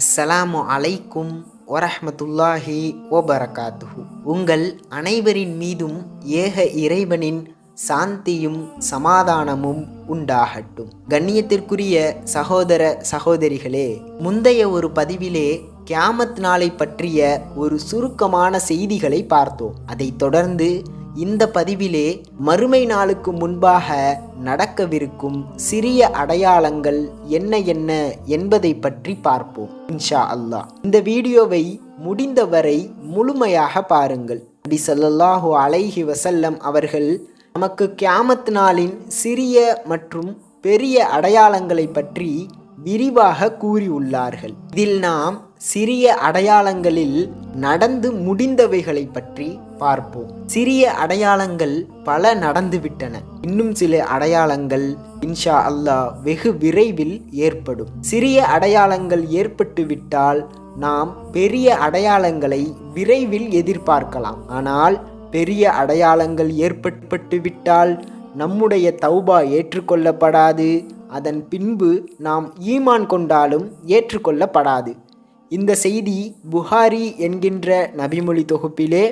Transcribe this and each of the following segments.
அஸ்ஸலாமு அலைக்கும் வரஹ்மத்துல்லாஹி வபரகாத்துஹு. உங்கள் அனைவரின் மீதும் ஏக இறைவனின் சாந்தியும் சமாதானமும் உண்டாகட்டும். கண்ணியத்திற்குரிய சகோதர சகோதரிகளே முந்தைய ஒரு பதிவிலே கியாமத் நாளை பற்றிய ஒரு சுருக்கமான செய்திகளை பார்த்தோம். அதைத் தொடர்ந்து இந்த பதிவிலே மறுமை நாளுக்கு முன்பாக நடக்கவிருக்கும் சிறிய அடையாளங்கள் என்ன என்ன என்பதை பற்றி பார்ப்போம் இன்ஷா அல்லாஹ். இந்த வீடியோவை முடிந்தவரை முழுமையாக பாருங்கள். நபி ஸல்லல்லாஹு அலைஹி வசல்லம் அவர்கள் நமக்கு கியாமத் நாளின் சிறிய மற்றும் பெரிய அடையாளங்களை பற்றி விரிவாக கூறியுள்ளார்கள். இதில் நாம் சிறிய அடையாளங்களில் நடந்து முடிந்தவைகளை பற்றி பார்ப்போம். சிறிய அடையாளங்கள் பல நடந்துவிட்டன. இன்னும் சில அடையாளங்கள் இன்ஷா அல்லாஹ் வெகு விரைவில் ஏற்படும். சிறிய அடையாளங்கள் ஏற்பட்டுவிட்டால் நாம் பெரிய அடையாளங்களை விரைவில் எதிர்பார்க்கலாம். ஆனால் பெரிய அடையாளங்கள் ஏற்பட்டு விட்டால் நம்முடைய தௌபா ஏற்றுக்கொள்ளப்படாது. அதன் பின்பு நாம் ஈமான் கொண்டாலும் ஏற்றுக்கொள்ளப்படாது. இந்த செய்தி புகாரி என்கின்ற நபிமொழி தொகுப்பிலே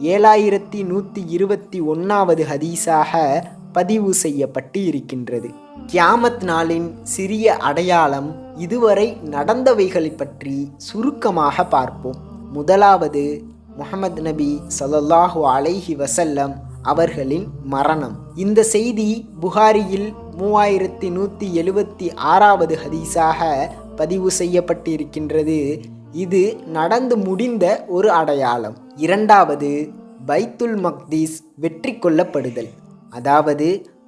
ஏழாயிரத்தி நூற்றி இருபத்தி ஒன்றாவது ஹதீஸாக பதிவு செய்யப்பட்டு இருக்கின்றது. கியாமத் நாளின் சிறிய அடையாளம் இதுவரை நடந்தவைகளை பற்றி சுருக்கமாக பார்ப்போம். முதலாவது முகமது நபி ஸல்லல்லாஹு அலைஹி வசல்லம் அவர்களின் மரணம். இந்த செய்தி புகாரியில் மூவாயிரத்தி நூற்றி எழுபத்தி ஆறாவது ஹதீஸாக பதிவு செய்யப்பட்டிருக்கின்றது. இது நடந்து முடிந்த ஒரு அடையாளம். இரண்டாவது பைத்துல் மக்தீஸ் வெற்றி கொள்ளப்படுதல் அதாவது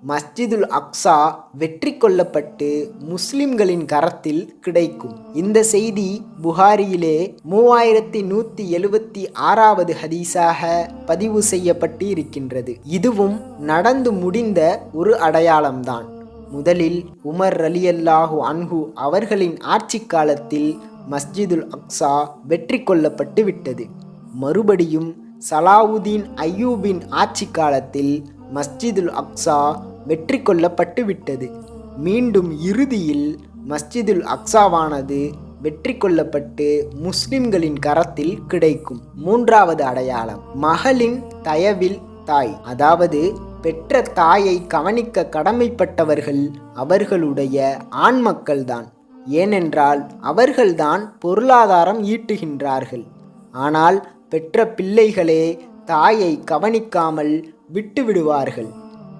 மஸ்ஜிதுல் அக்ஸா வெற்றி கொள்ளப்பட்டு முஸ்லிம்களின் கரத்தில் கிடைக்கும். இந்த செய்தி புகாரியிலே மூவாயிரத்தி நூற்றி எழுபத்தி ஆறாவது ஹதீஸாக பதிவு செய்யப்பட்டு இருக்கின்றது இதுவும் நடந்து முடிந்த ஒரு அடையாளம்தான். முதலில் உமர் ரலியல்லாஹு அன்ஹு அவர்களின் ஆட்சி காலத்தில் மஸ்ஜிதுல் அக்ஸா வெற்றி கொள்ளப்பட்டு விட்டது. மறுபடியும் சலாவுதீன் ஐயூபின் ஆட்சி காலத்தில் மஸ்ஜிதுல் அக்ஸா வெற்றி கொள்ளப்பட்டு விட்டது. மீண்டும் இறுதியில் மஸ்ஜிதுல் அக்ஸாவானது வெற்றி கொள்ளப்பட்டு முஸ்லிம்களின் கரத்தில் கிடைக்கும். மூன்றாவது அடையாளம் மகளின் தயவில் தாய். அதாவது பெற்ற தாயை கவனிக்க கடமைப்பட்டவர்கள் அவர்களுடைய ஆண் மக்கள்தான். ஏனென்றால் அவர்கள்தான் பொருளாதாரம் ஈட்டுகின்றார்கள். ஆனால் பெற்ற பிள்ளைகளே தாயை கவனிக்காமல் விட்டுவிடுவார்கள்.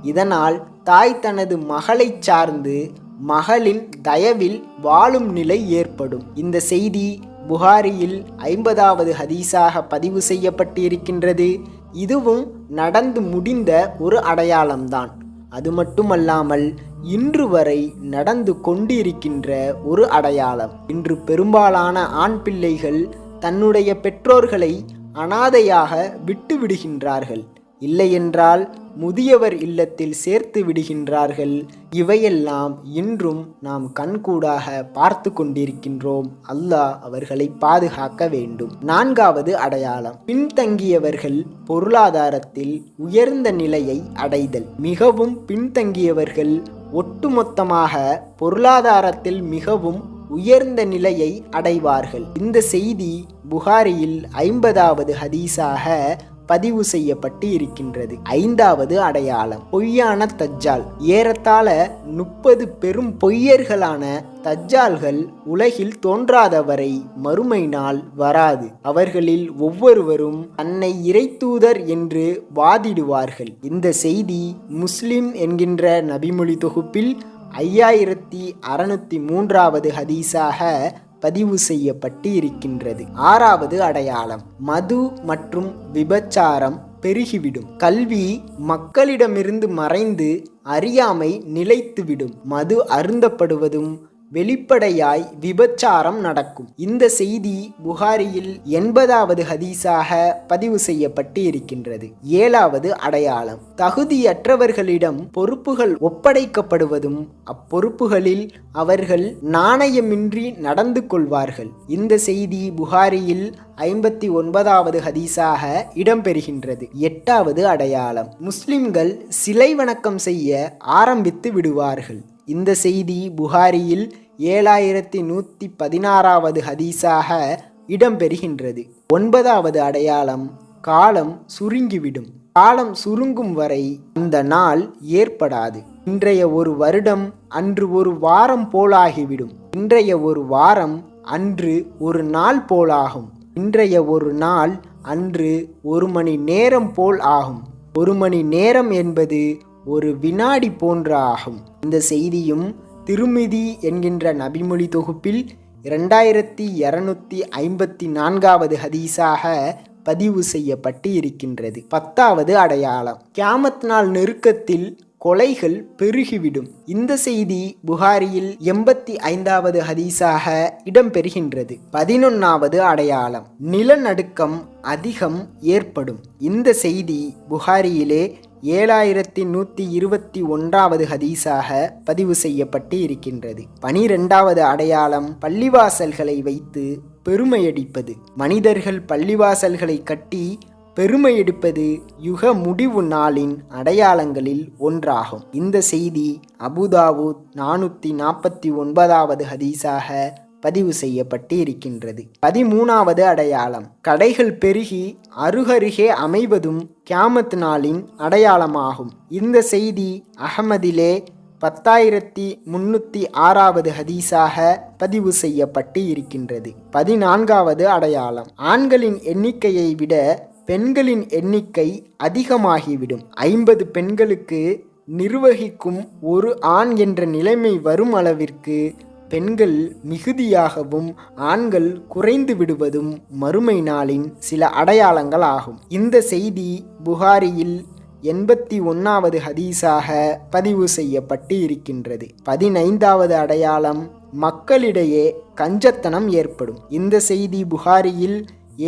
இதனால் தாய் தனது மகளை சார்ந்து மகளின் தயவில் வாழும் நிலை ஏற்படும். இந்த செய்தி புகாரியில் ஐம்பதாவது ஹதீஸாக பதிவு செய்யப்பட்டிருக்கின்றது. இதுவும் நடந்து முடிந்த ஒரு அடையாளம்தான். அது மட்டுமல்லாமல் இன்று வரை நடந்து கொண்டிருக்கின்ற ஒரு அடையாளம். இன்று பெரும்பாலான ஆண் பிள்ளைகள் தன்னுடைய பெற்றோர்களை அனாதையாக விட்டு விடுகின்றார்கள் இல்லையென்றால் முதியவர் இல்லத்தில் சேர்த்து விடுகின்றார்கள். இவையெல்லாம் இன்றும் நாம் கண்கூடாக பார்த்து கொண்டிருக்கின்றோம். அல்லாஹ் அவர்களை பாதுகாக்க வேண்டும். நான்காவது அடையாளம். பின்தங்கியவர்கள் பொருளாதாரத்தில் உயர்ந்த நிலையை அடைதல். மிகவும் பின்தங்கியவர்கள் ஒட்டுமொத்தமாக பொருளாதாரத்தில் மிகவும் உயர்ந்த நிலையை அடைவார்கள். இந்த செய்தி புகாரியில் ஐம்பதாவது ஹதீஸாக பதிவு செய்யப்பட்டு இருக்கின்றது. ஐந்தாவது அடையாளம் பொய்யான தஜ்ஜால். ஏறத்தாழ முப்பது பெரும் பொய்யர்களான தஜ்ஜால்கள் உலகில் தோன்றாதவரை மறுமை நாள் வராது. அவர்களில் ஒவ்வொருவரும் தன்னை இறைத்தூதர் என்று வாதிடுவார்கள். இந்த செய்தி முஸ்லிம் என்கின்ற நபிமொழி தொகுப்பில் ஐயாயிரத்தி அறநூத்தி மூன்றாவது ஹதீஸாக பதிவு செய்யப்பட்டு இருக்கின்றது ஆறாவது அடையாளம் மது மற்றும் விபச்சாரம் பெருகிவிடும். கல்வி மக்களிடமிருந்து மறைந்து அறியாமை நிலைத்துவிடும். மது அருந்தப்படுவதும் வெளிப்படையாய் விபச்சாரம் நடக்கும். இந்த செய்தி புகாரியில் எண்பதாவது ஹதீஸாக பதிவு செய்யப்பட்டு இருக்கின்றது. ஏழாவது அடையாளம். தகுதியற்றவர்களிடம் பொறுப்புகள் ஒப்படைக்கப்படுவதும் அப்பொறுப்புகளில் அவர்கள் நாணயமின்றி நடந்து கொள்வார்கள். இந்த செய்தி புகாரியில் ஐம்பத்தி ஒன்பதாவது ஹதீஸாக இடம்பெறுகின்றது. எட்டாவது அடையாளம். முஸ்லிம்கள் சிலை வணக்கம் செய்ய ஆரம்பித்து விடுவார்கள். இந்த செய்தி புகாரியில் ஏழாயிரத்தி நூற்றி பதினாறாவது ஹதீஸாக இடம்பெறுகின்றது. ஒன்பதாவது அடையாளம் காலம் சுருங்கிவிடும். காலம் சுருங்கும் வரை அந்த நாள் ஏற்படாது. இன்றைய ஒரு வருடம் அன்று ஒரு வாரம் போலாகிவிடும். இன்றைய ஒரு வாரம் அன்று ஒரு நாள் போலாகும். இன்றைய ஒரு நாள் அன்று ஒரு மணி நேரம் போல் ஆகும். ஒரு மணி நேரம் என்பது ஒரு வினாடி போன்ற ஆகும் இந்த செய்தியும் திருமிதி என்கின்ற நபிமொழி தொகுப்பில் இரண்டாயிரத்தி இரநூத்தி ஐம்பத்தி நான்காவது ஹதீஸாக பதிவு செய்யப்பட்டு இருக்கின்றது. பத்தாவது அடையாளம். கியாமத் நாள் நெருக்கத்தில் கொலைகள் பெருகிவிடும். இந்த செய்தி புகாரியில் எண்பத்தி ஐந்தாவது ஹதீஸாக இடம்பெறுகின்றது. பதினொன்னாவது அடையாளம். நிலநடுக்கம் அதிகம் ஏற்படும். இந்த செய்தி புகாரியிலே ஏழாயிரத்தி நூற்றி இருபத்தி ஒன்றாவது ஹதீஸாக பதிவு செய்யப்பட்டு இருக்கின்றது. பனிரெண்டாவது அடையாளம் பள்ளிவாசல்களை வைத்து பெருமையடிப்பது. மனிதர்கள் பள்ளிவாசல்களை கட்டி பெருமையெடுப்பது யுக முடிவு நாளின் அடையாளங்களில் ஒன்றாகும். இந்த செய்தி அபுதாவூத் நானூற்றி நாற்பத்தி ஒன்பதாவது ஹதீஸாக பதிவு செய்யப்பட்டு இருக்கின்றது. பதிமூணாவது அடையாளம் கடைகள் பெருகி அருகருகே அமைவதும் கியாமத் நாளின் அடையாளமாகும். இந்த செய்தி அகமதிலே பத்தாயிரத்தி முன்னூற்றி ஆறாவது ஹதீஸாக பதிவு செய்யப்பட்டு இருக்கின்றது. பதினான்காவது அடையாளம். ஆண்களின் எண்ணிக்கையை விட பெண்களின் எண்ணிக்கை அதிகமாகிவிடும். ஐம்பது பெண்களுக்கு நிர்வகிக்கும் ஒரு ஆண் என்ற நிலைமை வரும் அளவிற்கு பெண்கள் மிகுதியாகவும் ஆண்கள் குறைந்து விடுவதும் மறுமை நாளின் சில அடையாளங்கள் ஆகும் இந்த செய்தி புகாரியில் எண்பத்தி ஒன்றாவது ஹதீஸாக பதிவு செய்யப்பட்டு இருக்கின்றது பதினைந்தாவது அடையாளம் மக்களிடையே கஞ்சத்தனம் ஏற்படும். இந்த செய்தி புகாரியில்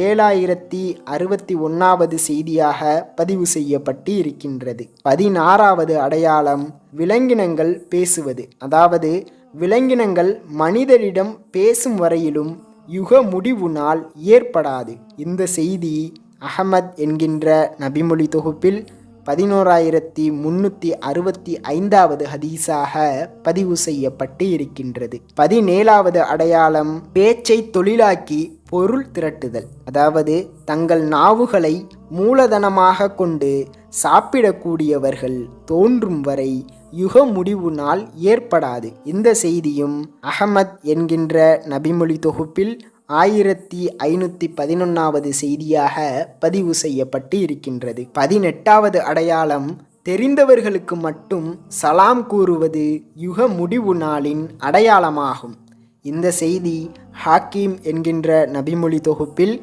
ஏழாயிரத்தி அறுபத்தி ஒன்றாவது செய்தியாக பதிவு செய்யப்பட்டு இருக்கின்றது பதினாறாவது அடையாளம் விலங்கினங்கள் பேசுவது. அதாவது விலங்கினங்கள் மனிதரிடம் பேசும் வரையிலும் யுக முடிவு நாள் ஏற்படாது. இந்த செய்தி அகமத் என்கின்ற நபிமொழி தொகுப்பில் பதினோராயிரத்தி முன்னூற்றி அறுபத்தி ஐந்தாவது ஹதீஸாக பதிவு செய்யப்பட்டு இருக்கின்றது. பதினேழாவது அடையாளம் பேச்சை தொழிலாக்கி பொருள் திரட்டுதல். அதாவது தங்கள் நாவுகளை மூலதனமாக கொண்டு சாப்பிடக்கூடியவர்கள் தோன்றும் வரை யுக முடிவு நாள் ஏற்படாது. இந்த செய்தியும் அகமத் என்கின்ற நபிமொழி தொகுப்பில் ஆயிரத்தி ஐநூற்றி பதினொன்றாவது செய்தியாக பதிவு செய்யப்பட்டு இருக்கின்றது. பதினெட்டாவது அடையாளம் தெரிந்தவர்களுக்கு மட்டும் சலாம் கூறுவது யுக முடிவு நாளின் அடையாளமாகும். இந்த செய்தி ஹாக்கீம் என்கின்ற நபிமொழி தொகுப்பில்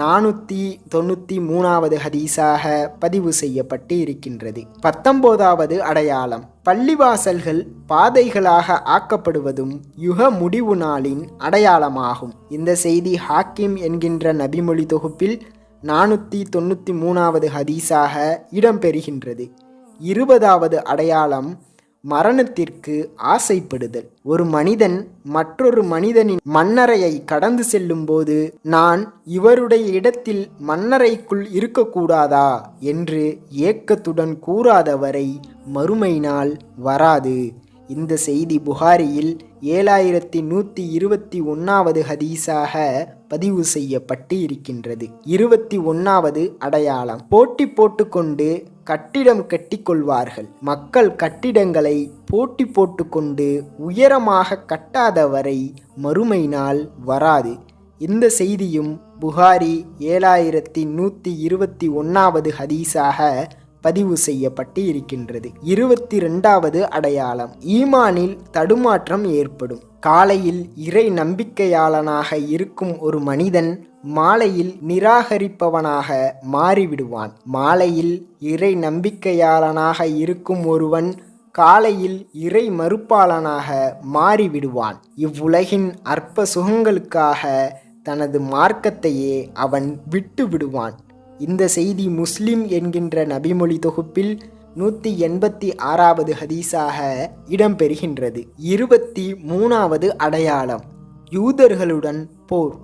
நானூற்றி தொண்ணூற்றி மூணாவது ஹதீஸாக பதிவு செய்யப்பட்டு இருக்கின்றது பத்தொம்போதாவது அடையாளம் பள்ளிவாசல்கள் பாதைகளாக ஆக்கப்படுவதும் யுக முடிவு நாளின் அடையாளமாகும். இந்த செய்தி ஹாக்கிம் என்கின்ற நபிமொழி தொகுப்பில் நானூற்றி தொண்ணூற்றி மூணாவது ஹதீஸாக இடம்பெறுகின்றது. இருபதாவது அடையாளம் மரணத்திற்கு ஆசைப்படுதல். ஒரு மனிதன் மற்றொரு மனிதனின் மன்னரையை கடந்து செல்லும்போது நான் இவருடைய இடத்தில் மன்னரைக்குள் இருக்கக்கூடாதா? என்று ஏக்கத்துடன் கூறாதவரை மறுமை நாள் வராது. இந்த செய்தி புகாரியில் ஏழாயிரத்தி நூற்றி இருபத்தி ஒன்றாவது ஹதீஸாக பதிவு செய்யப்பட்டு இருக்கின்றது. இருபத்தி ஒன்றாவது அடையாளம். போட்டி போட்டுக்கொண்டு கட்டிடம் கட்டிக்கொள்வார்கள். மக்கள் கட்டிடங்களை போட்டி போட்டுக்கொண்டு உயரமாக கட்டாதவரை மறுமை நாள் வராது. இந்த செய்தியும் புகாரி ஏழாயிரத்தி நூற்றி இருபத்தி ஒன்றாவது ஹதீஸாக பதிவு செய்யப்பட்டு இருக்கின்றது. இருபத்தி ரெண்டாவது அடையாளம். ஈமானில் தடுமாற்றம் ஏற்படும். காலையில் இறை நம்பிக்கையாளனாக இருக்கும் ஒரு மனிதன் மாலையில் நிராகரிப்பவனாக மாறிவிடுவான். மாலையில் இறை நம்பிக்கையாளனாக இருக்கும் ஒருவன் காலையில் இறை மறுப்பாளனாக மாறிவிடுவான். இவ்வுலகின் அற்ப சுகங்களுக்காக தனது மார்க்கத்தையே அவன் விட்டு விடுவான் இந்த செய்தி முஸ்லிம் என்கின்ற நபிமொழி தொகுப்பில் நூற்றி எண்பத்தி ஆறாவது ஹதீஸாக இடம்பெறுகின்றது. இருபத்தி மூணாவது அடையாளம் யூதர்களுடன் போர்.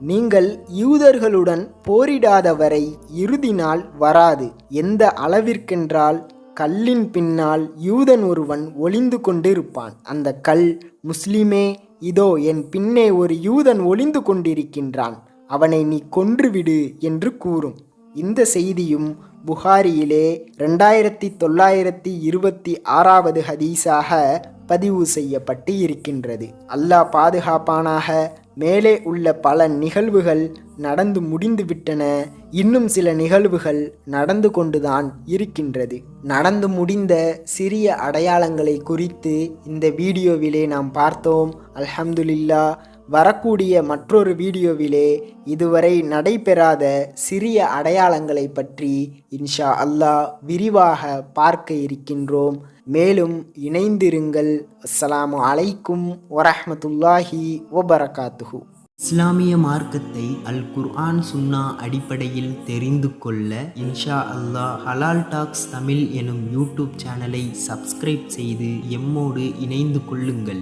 நீங்கள் யூதர்களுடன் போரிடாதவரை இறுதி நாள் வராது. எந்த அளவிற்கென்றால் கல்லின் பின்னால் யூதன் ஒருவன் ஒளிந்து கொண்டிருப்பான். அந்த கல் முஸ்லிமே இதோ என் பின்னே ஒரு யூதன் ஒளிந்து கொண்டிருக்கின்றான். அவனை நீ கொன்றுவிடு என்று கூறும். இந்த செய்தியும் புகாரியிலே ரெண்டாயிரத்தி தொள்ளாயிரத்தி இருபத்தி ஆறாவது ஹதீஸாக பதிவு செய்யப்பட்டு இருக்கின்றது. அல்லாஹ் பாதுகாப்பானாக மேலே உள்ள பல நிகழ்வுகள் நடந்து முடிந்துவிட்டன இன்னும் சில நிகழ்வுகள் நடந்து கொண்டுதான் இருக்கின்றது. நடந்து முடிந்த சிறிய அடையாளங்களை குறித்து இந்த வீடியோவிலே நாம் பார்த்தோம். அல்ஹம்துலில்லா வரக்கூடிய மற்றொரு வீடியோவிலே இதுவரை நடைபெறாத சிறிய அடையாளங்களை பற்றி இன்ஷா அல்லாஹ் விரிவாக பார்க்க இருக்கின்றோம். மேலும் இணைந்திருங்கள். அஸ்ஸலாமு அலைக்கும் வரஹ்மத்துல்லாஹி வபரகாத்துஹு. இஸ்லாமிய மார்க்கத்தை அல் குர்ஆன் சுன்னா அடிப்படையில் தெரிந்து கொள்ள இன்ஷா அல்லாஹ் ஹலால் டாக்ஸ் தமிழ் எனும் யூடியூப் சேனலை சப்ஸ்கிரைப் செய்து எம்மோடு இணைந்து கொள்ளுங்கள்.